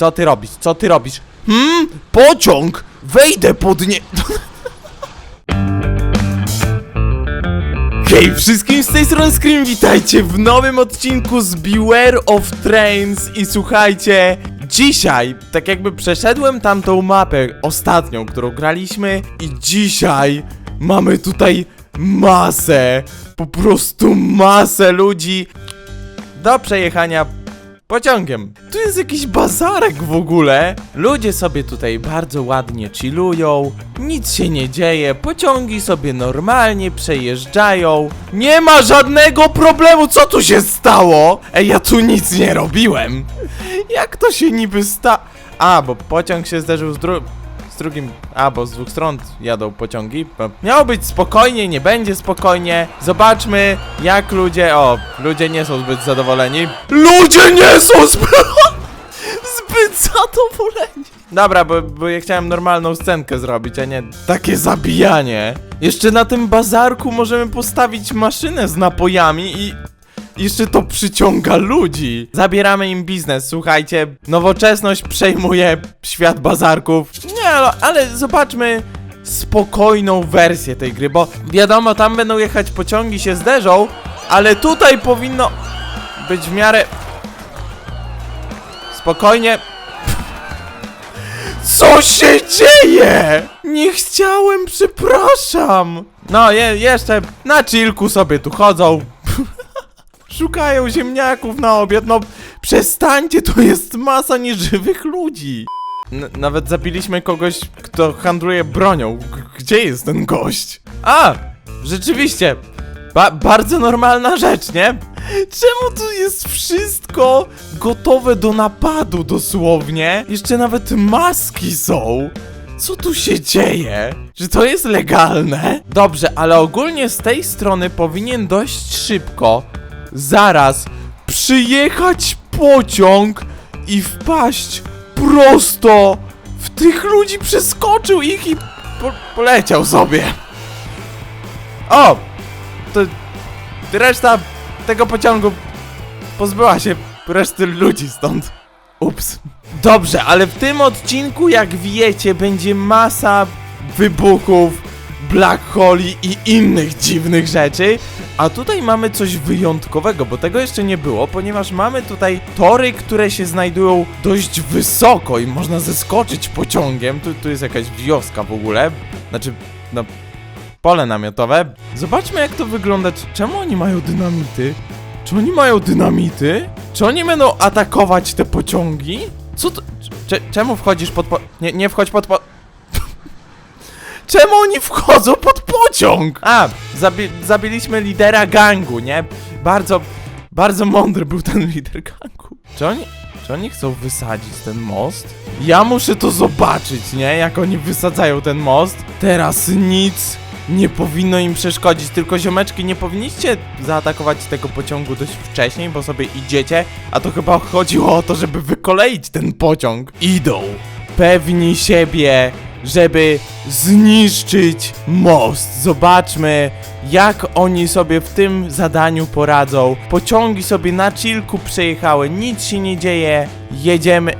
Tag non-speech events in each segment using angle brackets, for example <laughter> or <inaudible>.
Co ty robisz? Co ty robisz? Hmm? Pociąg! Wejdę pod nie... <laughs> Hej wszystkim z tej strony Scream, witajcie w nowym odcinku z Beware of Trains i słuchajcie, dzisiaj, tak jakby przeszedłem tamtą mapę ostatnią, którą graliśmy i dzisiaj mamy tutaj masę, po prostu masę ludzi do przejechania pociągiem. Tu jest jakiś bazarek w ogóle. Ludzie sobie tutaj bardzo ładnie chillują, nic się nie dzieje, pociągi sobie normalnie przejeżdżają. Nie ma żadnego problemu, co tu się stało? Ej, ja tu nic nie robiłem. Jak to się niby sta... A, bo pociąg się zderzył z dru... Drugim, a bo z dwóch stron jadą pociągi. Miało być spokojnie, nie będzie spokojnie. Zobaczmy, jak ludzie. O, ludzie nie są zbyt zadowoleni. Ludzie nie są zbyt, <laughs> zbyt zadowoleni. Dobra, bo, bo ja chciałem normalną scenkę zrobić, a nie takie zabijanie. Jeszcze na tym bazarku możemy postawić maszynę z napojami i jeszcze to przyciąga ludzi. Zabieramy im biznes, słuchajcie. Nowoczesność przejmuje świat bazarków. Nie, ale, ale zobaczmy spokojną wersję tej gry, bo wiadomo, tam będą jechać pociągi, się zderzą, ale tutaj powinno być w miarę spokojnie. Co się dzieje? Nie chciałem, przepraszam. No, je, jeszcze na chillku sobie tu chodzą. Szukają ziemniaków na obiad, no przestańcie, to jest masa nieżywych ludzi. N nawet zabiliśmy kogoś, kto handluje bronią. G gdzie jest ten gość? A, rzeczywiście. Ba bardzo normalna rzecz, nie? Czemu tu jest wszystko gotowe do napadu dosłownie? Jeszcze nawet maski są. Co tu się dzieje? Czy to jest legalne? Dobrze, ale ogólnie z tej strony powinien dość szybko zaraz przyjechać pociąg i wpaść prosto w tych ludzi, przeskoczył ich i po poleciał sobie. O! To reszta tego pociągu pozbyła się reszty ludzi stąd. Ups. Dobrze, ale w tym odcinku, jak wiecie, będzie masa wybuchów, black holi i innych dziwnych rzeczy. A tutaj mamy coś wyjątkowego, bo tego jeszcze nie było, ponieważ mamy tutaj tory, które się znajdują dość wysoko i można zeskoczyć pociągiem. Tu, tu jest jakaś wioska w ogóle. Znaczy, no, pole namiotowe. Zobaczmy jak to wygląda. Czemu oni mają dynamity? Czy oni mają dynamity? Czy oni będą atakować te pociągi? Co to? Cze- czemu wchodzisz pod po... Nie, nie wchodź pod po... Czemu oni wchodzą pod pociąg? A, zabi zabiliśmy lidera gangu, nie? Bardzo, bardzo mądry był ten lider gangu. Czy oni, czy oni chcą wysadzić ten most? Ja muszę to zobaczyć, nie? Jak oni wysadzają ten most. Teraz nic nie powinno im przeszkodzić, tylko ziomeczki, nie powinniście zaatakować tego pociągu dość wcześniej, bo sobie idziecie, a to chyba chodziło o to, żeby wykoleić ten pociąg. Idą, pewni siebie, żeby zniszczyć most. Zobaczmy, jak oni sobie w tym zadaniu poradzą. Pociągi sobie na chillku przejechały, nic się nie dzieje, jedziemy.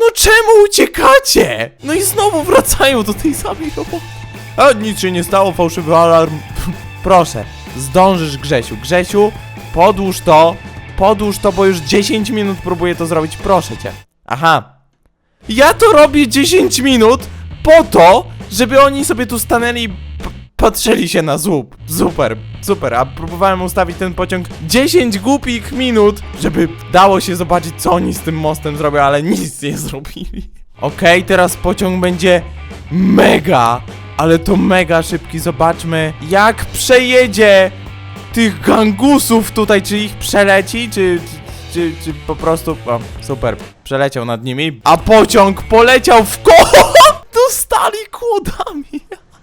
No czemu uciekacie? No i znowu wracają do tej samej roboty. A nic się nie stało, fałszywy alarm. Proszę, zdążysz Grzesiu. Grzesiu, podłóż to, podłóż to, bo już 10 minut próbuję to zrobić, proszę cię. Aha. Ja to robię 10 minut po to, żeby oni sobie tu stanęli i patrzyli się na złup. Super, super, a próbowałem ustawić ten pociąg 10 głupich minut, żeby dało się zobaczyć, co oni z tym mostem zrobią, ale nic nie zrobili. Okej, teraz pociąg będzie mega, ale to mega szybki. Zobaczmy, jak przejedzie tych gangusów tutaj, czy ich przeleci, czy, czy, czy po prostu... O, super, przeleciał nad nimi, a pociąg poleciał w koło! <laughs> Dostali kłodami!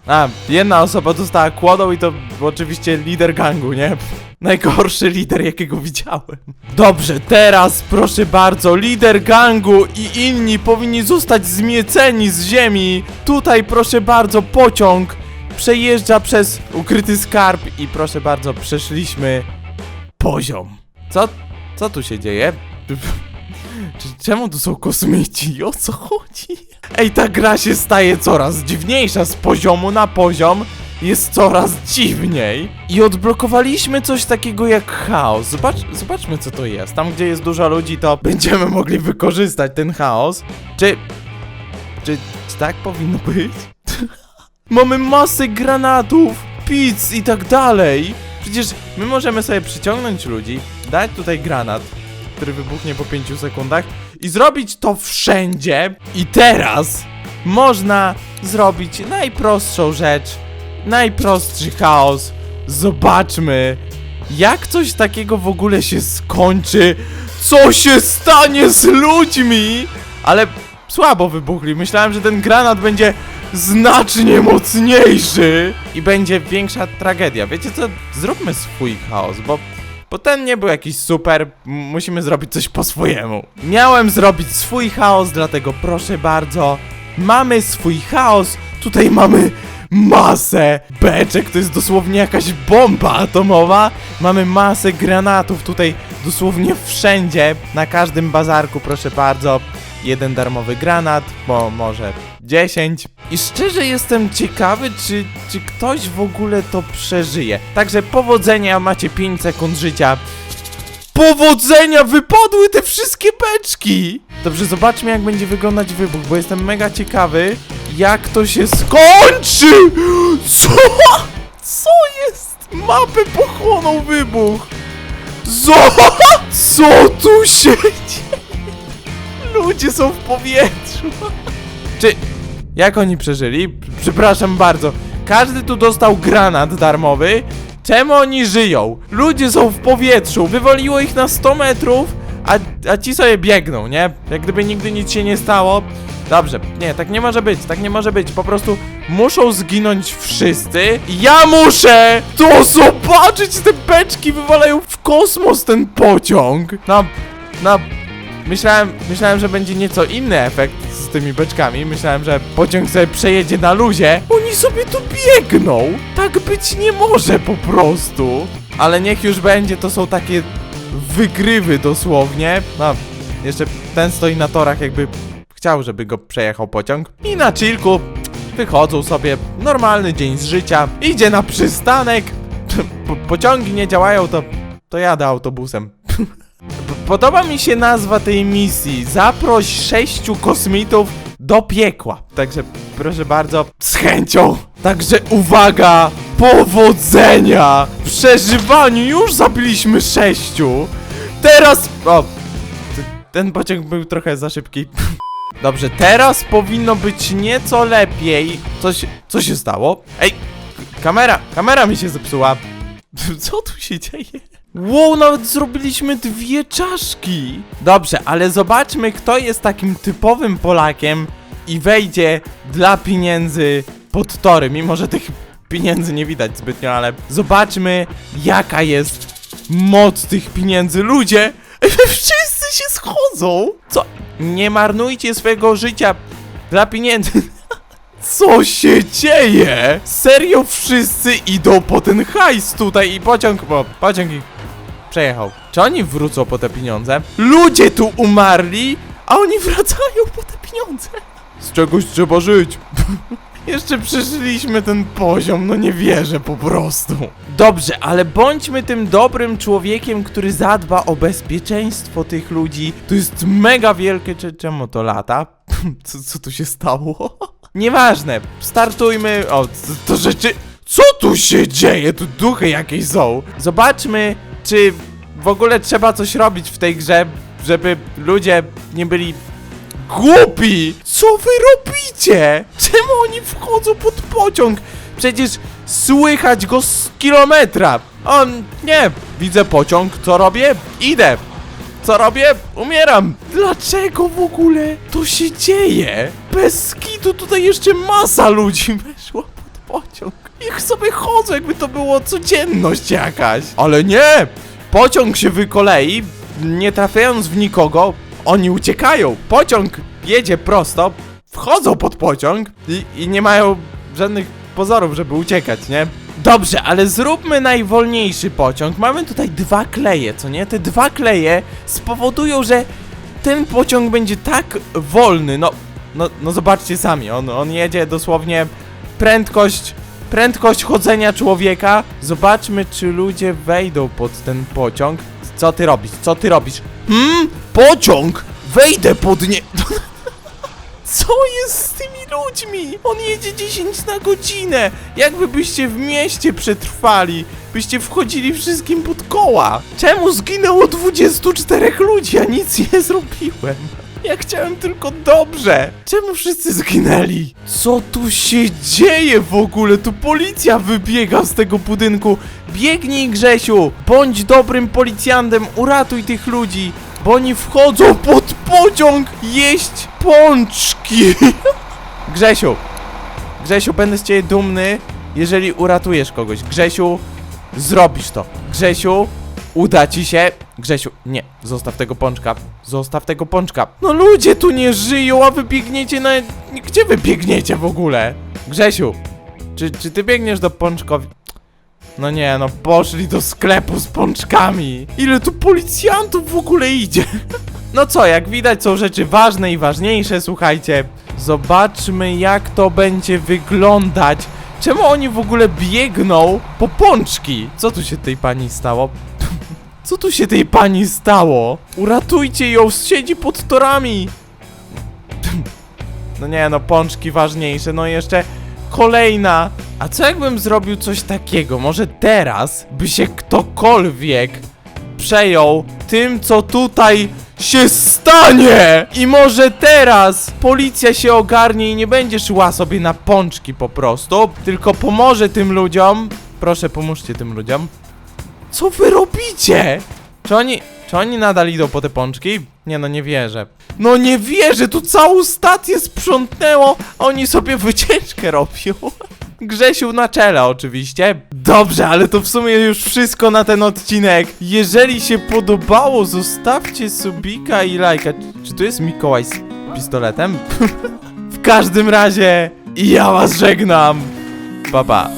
A, jedna osoba dostała kłodą i to oczywiście lider gangu, nie? Najgorszy lider, jakiego widziałem. Dobrze, teraz proszę bardzo, lider gangu i inni powinni zostać zmieceni z ziemi. Tutaj proszę bardzo, pociąg przejeżdża przez ukryty skarb i proszę bardzo, przeszliśmy poziom. Co, co tu się dzieje? Czemu tu są kosmici? O co chodzi? Ej, ta gra się staje coraz dziwniejsza z poziomu na poziom. Jest coraz dziwniej. I odblokowaliśmy coś takiego jak chaos. Zobacz, zobaczmy co to jest. Tam, gdzie jest dużo ludzi, to będziemy mogli wykorzystać ten chaos. Czy... Czy, czy tak powinno być? <laughs> Mamy masę granatów, pizz i tak dalej. Przecież my możemy sobie przyciągnąć ludzi, dać tutaj granat, który wybuchnie po 5 sekundach i zrobić to wszędzie. I teraz można zrobić najprostszą rzecz, najprostszy chaos. Zobaczmy, jak coś takiego w ogóle się skończy. Co się stanie z ludźmi? Ale słabo wybuchli. Myślałem, że ten granat będzie znacznie mocniejszy i będzie większa tragedia. Wiecie co? Zróbmy swój chaos, bo, bo ten nie był jakiś super. Musimy zrobić coś po swojemu. Miałem zrobić swój chaos, dlatego proszę bardzo, mamy swój chaos. Tutaj mamy masę beczek, to jest dosłownie jakaś bomba atomowa. Mamy masę granatów tutaj dosłownie wszędzie, na każdym bazarku, proszę bardzo. Jeden darmowy granat, bo może 10. I szczerze jestem ciekawy, czy, czy ktoś w ogóle to przeżyje. Także powodzenia, macie 5 sekund życia. Powodzenia! Wypadły te wszystkie beczki! Dobrze, zobaczmy jak będzie wyglądać wybuch, bo jestem mega ciekawy, jak to się skończy! Co? Co jest? Mapę pochłonął wybuch! Co? <laughs> Co tu się dzieje? Ludzie są w powietrzu! <laughs> Czy... Jak oni przeżyli? Przepraszam bardzo. Każdy tu dostał granat darmowy. Czemu oni żyją? Ludzie są w powietrzu. Wywaliło ich na 100 metrów, a, a ci sobie biegną, nie? Jak gdyby nigdy nic się nie stało. Dobrze, nie, tak nie może być, tak nie może być. Po prostu muszą zginąć wszyscy. Ja muszę to zobaczyć! Te beczki wywalają w kosmos ten pociąg. No, no, Myślałem, myślałem, że będzie nieco inny efekt z tymi beczkami. Myślałem, że pociąg sobie przejedzie na luzie. Oni sobie tu biegną! Tak być nie może po prostu. Ale niech już będzie, to są takie wygrywy dosłownie. No, jeszcze ten stoi na torach, jakby chciał, żeby go przejechał pociąg. I na chillku wychodzą sobie. Normalny dzień z życia. Idzie na przystanek. Po, pociągi nie działają, to, to jadę autobusem. Podoba mi się nazwa tej misji. Zaproś sześciu kosmitów do piekła. Także proszę bardzo, z chęcią. Także uwaga, powodzenia! W przeżywaniu już zabiliśmy sześciu. Teraz... O, ten pociąg był trochę za szybki. <laughs> Dobrze, teraz powinno być nieco lepiej. Coś, co się stało? Ej, kamera, kamera mi się zepsuła. <laughs> Co tu się dzieje? Wow, nawet zrobiliśmy dwie czaszki! Dobrze, ale zobaczmy, kto jest takim typowym Polakiem i wejdzie dla pieniędzy pod tory, mimo że tych pieniędzy nie widać zbytnio, ale zobaczmy, jaka jest moc tych pieniędzy. Ludzie, <laughs> wszyscy się schodzą! Co? Nie marnujcie swojego życia dla pieniędzy. <laughs> Co się dzieje? Serio wszyscy idą po ten hajs tutaj i pociąg, bo pociąg ich przejechał. Czy oni wrócą po te pieniądze? Ludzie tu umarli, a oni wracają po te pieniądze. Z czegoś trzeba żyć. <laughs> Jeszcze przeżyliśmy ten poziom, no nie wierzę po prostu. Dobrze, ale bądźmy tym dobrym człowiekiem, który zadba o bezpieczeństwo tych ludzi. To jest mega wielkie, czy czemu to lata? <laughs> Co, co tu się stało? <laughs> Nieważne, startujmy. O, to, to rzeczy. Co tu się dzieje? Tu duchy jakieś są. Zobaczmy, czy w ogóle trzeba coś robić w tej grze, żeby ludzie nie byli głupi! Co wy robicie? Czemu oni wchodzą pod pociąg? Przecież słychać go z kilometra. On, nie, widzę pociąg, co robię? Idę. Co robię? Umieram. Dlaczego w ogóle to się dzieje? Bez kitu tutaj jeszcze masa ludzi <laughs> weszła Ich sobie chodzą, jakby to było codzienność jakaś. Ale nie! Pociąg się wykolei, nie trafiając w nikogo, oni uciekają. Pociąg jedzie prosto, wchodzą pod pociąg i, i nie mają żadnych pozorów, żeby uciekać, nie? Dobrze, ale zróbmy najwolniejszy pociąg. Mamy tutaj dwa kleje, co nie? Te dwa kleje spowodują, że ten pociąg będzie tak wolny, no, no, no zobaczcie sami, on, on jedzie dosłownie prędkość, prędkość chodzenia człowieka. Zobaczmy, czy ludzie wejdą pod ten pociąg. Co ty robisz? Co ty robisz? Hmm? Pociąg! Wejdę pod nie... <laughs> Co jest z tymi ludźmi? On jedzie 10 na godzinę! Jakby byście w mieście przetrwali, byście wchodzili wszystkim pod koła! Czemu zginęło 24 ludzi, a nic nie zrobiłem? Ja chciałem tylko dobrze! Czemu wszyscy zginęli? Co tu się dzieje w ogóle? Tu policja wybiega z tego budynku! Biegnij Grzesiu! Bądź dobrym policjantem, uratuj tych ludzi! Bo oni wchodzą pod pociąg jeść pączki! <laughs> Grzesiu! Grzesiu, będę z ciebie dumny, jeżeli uratujesz kogoś. Grzesiu, zrobisz to. Grzesiu, uda ci się. Grzesiu, nie, zostaw tego pączka. Zostaw tego pączka. No ludzie tu nie żyją, a wy biegniecie na... Gdzie wy biegniecie w ogóle? Grzesiu, czy, czy ty biegniesz do pączkowi... No nie, no poszli do sklepu z pączkami. Ile tu policjantów w ogóle idzie? <laughs> No co, jak widać są rzeczy ważne i ważniejsze, słuchajcie. Zobaczmy jak to będzie wyglądać. Czemu oni w ogóle biegną po pączki? Co tu się tej pani stało? Co tu się tej pani stało? Uratujcie ją, siedzi pod torami. No nie, no pączki ważniejsze, no i jeszcze kolejna. A co jakbym zrobił coś takiego? Może teraz by się ktokolwiek przejął tym, co tutaj się stanie! I może teraz policja się ogarnie i nie będzie szła sobie na pączki po prostu, tylko pomoże tym ludziom. Proszę, pomóżcie tym ludziom. Co wy robicie? Czy oni, czy oni nadal idą po te pączki? Nie no, nie wierzę. No nie wierzę, tu całą stację sprzątnęło, a oni sobie wycieczkę robią. <laughs> Grzesiu na czele oczywiście. Dobrze, ale to w sumie już wszystko na ten odcinek. Jeżeli się podobało, zostawcie subika i lajka. Czy tu jest Mikołaj z pistoletem? <laughs> w każdym razie, ja was żegnam. Pa pa.